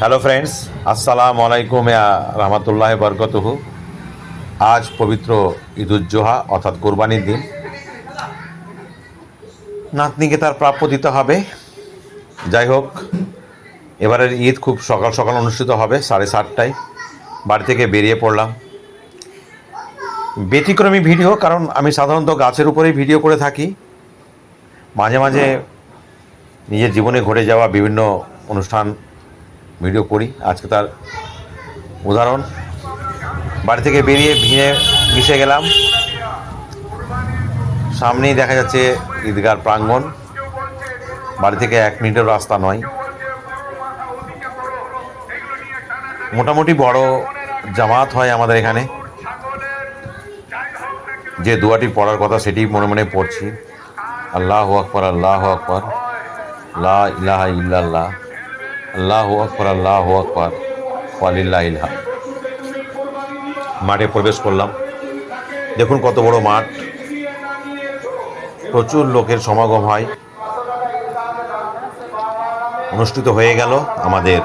Hello friends আসসালামু আলাইকুম রহমতুল্লাহ বরকতহু আজ পবিত্র ঈদুজ্জোহা অর্থাৎ কোরবানির দিন। নাতনিকে তার প্রাপ্য দিতে হবে। যাই হোক, এবারের ঈদ খুব সকাল সকাল অনুষ্ঠিত হবে, সাড়ে সাতটায়। বাড়ি থেকে বেরিয়ে পড়লাম। ব্যতিক্রমী ভিডিও, কারণ আমি সাধারণত গাছের উপরেই ভিডিও করে থাকি। মাঝে মাঝে নিজের জীবনে ঘটে যাওয়া বিভিন্ন অনুষ্ঠান ভিডিও করি। আজকে তার উদাহরণ। বাড়ি থেকে বেরিয়ে ভিড়ে মিশে গেলাম। সামনেই দেখা যাচ্ছে ঈদগার প্রাঙ্গণ। বাড়ি থেকে এক মিনিটের রাস্তা নয়। মোটামুটি বড় জামাত হয় আমাদের এখানে। যে দুয়াটি পড়ার কথা সেটি মনে মনে পড়ছি। আল্লাহ আকবর আল্লাহ আকবর। লা ইলাহা ইল্লাল্লাহ। আল্লাহ আকবর আল্লাহ আকবর, ওয়ালিল্লাহ ইলহা মাঠে প্রবেশ করলাম। দেখুন কত বড় মাঠ। প্রচুর লোকের সমাগম হয়। অনুষ্ঠিত হয়ে গেল আমাদের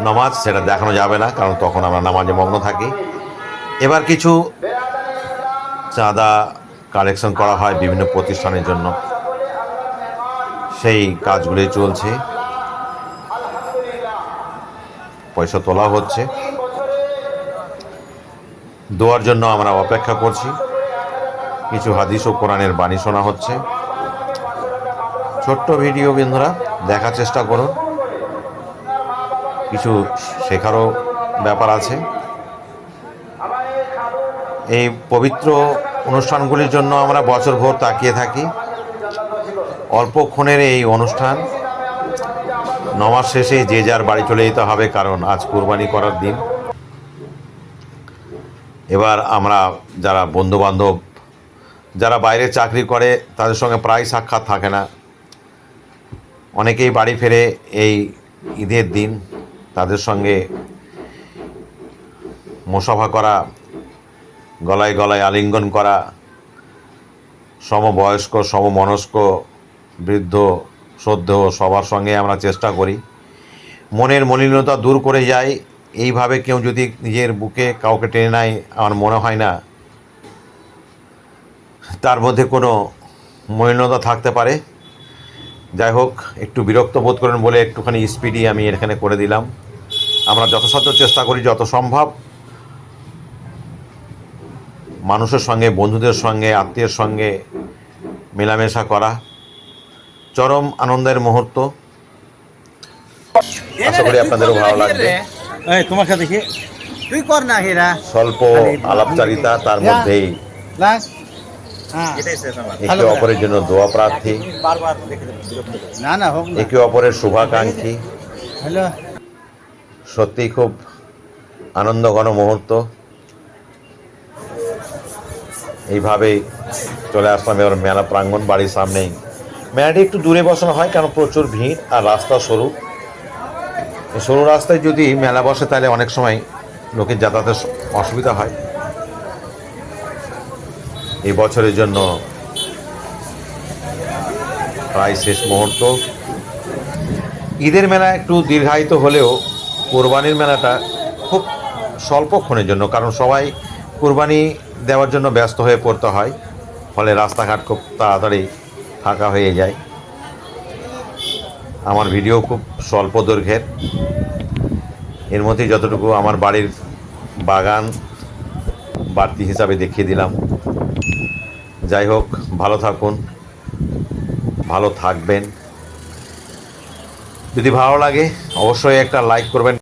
নামাজ। সেটা দেখানো যাবে না, কারণ তখন আমরা নামাজে মগ্ন থাকি। এবার কিছু চাঁদা কালেকশন করা হয় বিভিন্ন প্রতিষ্ঠানের জন্য। সেই কাজগুলি চলছে। পয়সা তোলা হচ্ছে। দোয়ার জন্য আমরা অপেক্ষা করছি। কিছু হাদিস ও কোরআনের বাণী শোনা হচ্ছে। ছোট্ট ভিডিও বন্ধুরা দেখার চেষ্টা করুন। কিছু শেখারও ব্যাপার আছে। এই পবিত্র অনুষ্ঠানগুলির জন্য আমরা বছরভর তাকিয়ে থাকি। অল্পক্ষণের এই অনুষ্ঠান। নমাজ শেষে যে যার বাড়ি চলে যেতে হবে, কারণ আজ কোরবানি করার দিন। এবার আমরা যারা বন্ধু বান্ধব যারা বাইরে চাকরি করে, তাদের সঙ্গে প্রায় সাক্ষাৎ থাকে না। অনেকেই বাড়ি ফেরে এই ঈদের দিন তাদের সঙ্গে মোসাফা করা, গলায় গলায় আলিঙ্গন করা, সমবয়স্ক, সমমনস্ক, বৃদ্ধ সদ্য সবার সঙ্গে আমরা চেষ্টা করি। মনের মলিনতা দূর করে যায় এইভাবে কেউ যদি নিজের বুকে কাউকে টেনে নেয়, আমার মনে হয় না তার মধ্যে কোনো মলিনতা থাকতে পারে। যাই হোক, একটু বিরক্ত বোধ করেন বলে একটুখানি স্পিডই আমি এখানে করে দিলাম। আমরা যথাসাধ্য চেষ্টা করি যত সম্ভব। মানুষের সঙ্গে, বন্ধুদের সঙ্গে, আত্মীয়ের সঙ্গে মেলামেশা করা। চরম আনন্দের মুহূর্ত। আশা করি আপনাদেরও ভালো লাগবে। এই তোমার সাথে কি? তুই কর না হেরা। স্বল্প আলাপচারিতা তার মধ্যেই। হ্যাঁ। একে অপরের জন্য দোয়া প্রার্থী। না না হোক একে অপরের শুভাকাঙ্ক্ষী। হ্যালো। সত্যিই খুব আনন্দঘন মুহূর্ত। এইভাবেই চলে আসলাম এবার মেলা প্রাঙ্গণ বাড়ির সামনেই। মেলাটি একটু দূরে বসানো হয়, কারণ প্রচুর ভিড় আর রাস্তা সরু। সরু রাস্তায় যদি মেলা বসে, তাহলে অনেক সময় লোকের যাতায়াতের অসুবিধা হয়। এই বছরের জন্য প্রায় শেষ মুহূর্ত। ঈদের মেলা একটু দীর্ঘায়িত হলেও কোরবানির মেলাটা খুব স্বল্পক্ষণের জন্য, কারণ সবাই কোরবানি দেওয়ার জন্য ব্যস্ত হয়ে পড়তে হয়। ফলে রাস্তাঘাট খুব তাড়াতাড়ি ফাঁকা হয়ে যায়। আমার ভিডিও খুব স্বল্প দৈর্ঘ্যের। এর মধ্যে যতটুকু আমার বাড়ির বাগান বাড়তি হিসাবে দেখিয়ে দিলাম। যাই হোক, ভালো থাকুন, ভালো থাকবেন। যদি ভালো লাগে, অবশ্যই একটা লাইক করবেন।